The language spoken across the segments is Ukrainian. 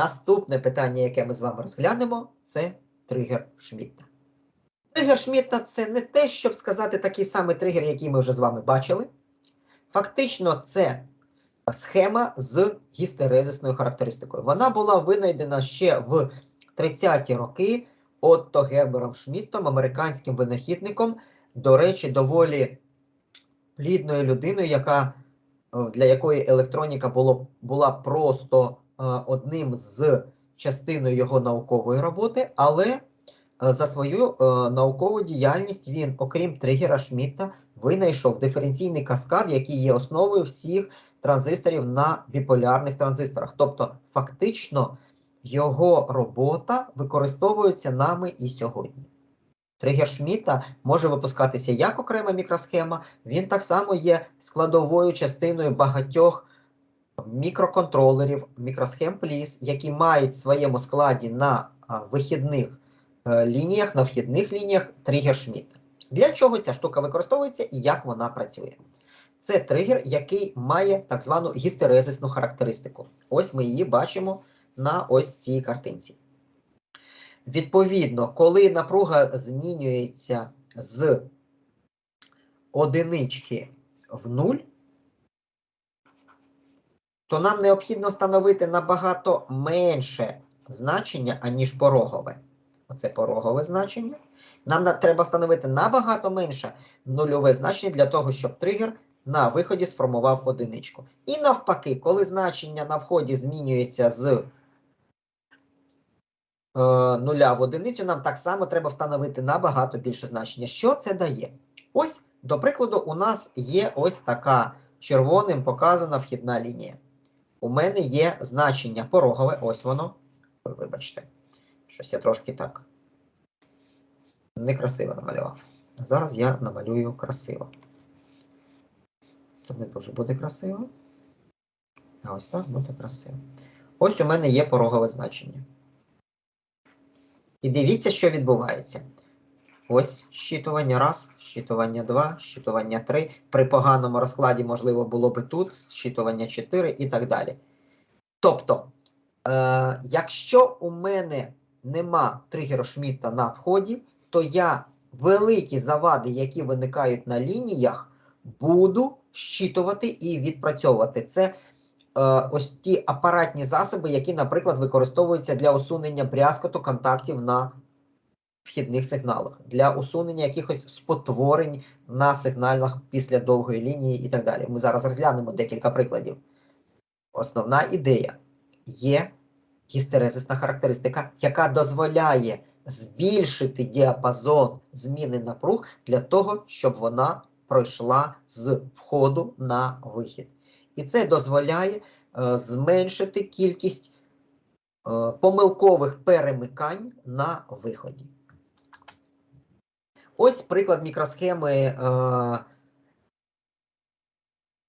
Наступне питання, яке ми з вами розглянемо, це тригер Шмідта. Тригер Шмідта це не те, щоб сказати такий самий тригер, який ми вже з вами бачили. Фактично, це схема з гістерезисною характеристикою. Вона була винайдена ще в 30-ті роки Отто Гербером Шмідтом, американським винахідником, до речі, доволі плідною людиною, яка, е, для якої електроніка було, була просто одним з частиною його наукової роботи, але е, за свою е, наукову діяльність він, окрім тригера Шмідта, винайшов диференційний каскад, який є основою всіх транзисторів на біполярних транзисторах. Тобто, фактично, його робота використовується нами і сьогодні. Тригер Шмідта може випускатися як окрема мікросхема, він так само є складовою частиною багатьох мікроконтролерів, мікросхем пліс, які мають в своєму складі на вихідних е, лініях, на вхідних лініях тригер Шмідта. Для чого ця штука використовується і як вона працює? Це тригер, який має так звану гістерезисну характеристику. Ось ми її бачимо на ось цій картинці. Відповідно, коли напруга змінюється з одинички в нуль, то нам необхідно встановити набагато менше значення, аніж порогове. Оце порогове значення. Нам треба встановити набагато менше нульове значення для того, щоб тригер на виході сформував одиничку. І навпаки, коли значення на вході змінюється з е, нуля в одиницю, нам так само треба встановити набагато більше значення. Що це дає? Ось, до прикладу, у нас є ось така червоним показана вхідна лінія. У мене є значення порогове, ось воно. Вибачте, щось я трошки так некрасиво намалював. Зараз я намалюю красиво. Це не дуже буде красиво. А ось так буде красиво. Ось у мене є порогове значення. І дивіться, що відбувається. Ось щитування раз, щитування два, щитування три. При поганому розкладі, можливо, було би тут, щитування 4 і так далі. Тобто, е, якщо у мене нема тригеру Шмідта на вході, то я великі завади, які виникають на лініях, буду щитувати і відпрацьовувати. Це е, ось ті апаратні засоби, які, наприклад, використовуються для усунення брязкоту контактів на вхідних сигналах, для усунення якихось спотворень на сигналах після довгої лінії і так далі. Ми зараз розглянемо декілька прикладів. Основна ідея є гістерезисна характеристика, яка дозволяє збільшити діапазон зміни напруг для того, щоб вона пройшла з входу на вихід. І це дозволяє е, зменшити кількість е, помилкових перемикань на виході. Ось приклад мікросхеми е,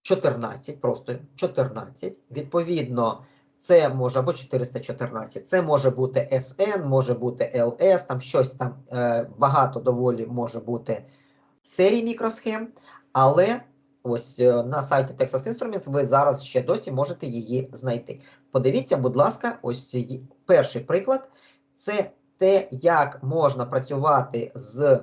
14, просто 14. Відповідно, це може або 414, це може бути SN, може бути LS, там щось там е, багато доволі може бути серій мікросхем, але ось е, на сайті Texas Instruments ви зараз ще досі можете її знайти. Подивіться, будь ласка, ось перший приклад це те, як можна працювати з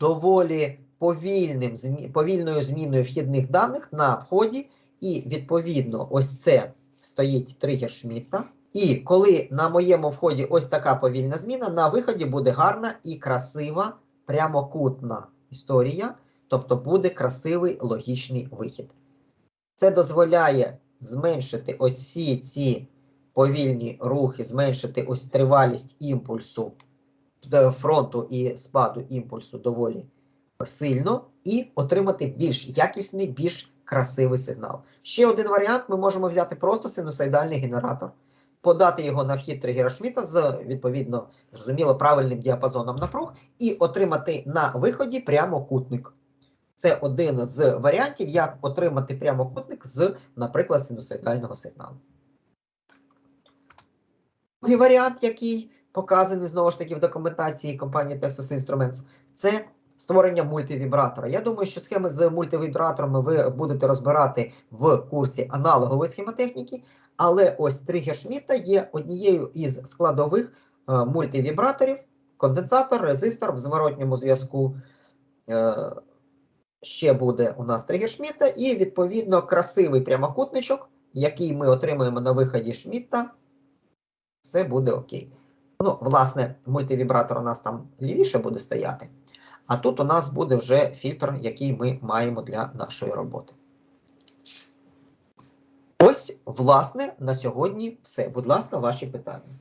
доволі повільним, повільною зміною вхідних даних на вході, і відповідно, ось це стоїть тригер Шмідта. І коли на моєму вході ось така повільна зміна, на виході буде гарна і красива прямокутна історія, тобто буде красивий логічний вихід. Це дозволяє зменшити ось всі ці повільні рухи, зменшити ось тривалість імпульсу фронту і спаду імпульсу доволі сильно, і отримати більш якісний, більш красивий сигнал. Ще один варіант: ми можемо взяти просто синусоїдальний генератор, подати його на вхід тригера Шміта з відповідно зрозуміло правильним діапазоном напруг, і отримати на виході прямокутник. Це один з варіантів, як отримати прямокутник з, наприклад, синусоїдального сигналу. Другий варіант, який показаний знову ж таки в документації компанії Texas Instruments, це створення мультивібратора. Я думаю, що схеми з мультивібраторами ви будете розбирати в курсі аналогової схемотехніки, Але ось тригер Шмідта є однією із складових е, мультивібраторів, конденсатор, резистор в зворотньому зв'язку. Е, ще буде у нас тригер Шмідта, і відповідно красивий прямокутничок, який ми отримаємо на виході Шмідта. Все буде окей. Ну, власне, мультивібратор у нас там лівіше буде стояти. А тут у нас буде вже фільтр, який ми маємо для нашої роботи. Ось, власне, на сьогодні все. Будь ласка, ваші питання.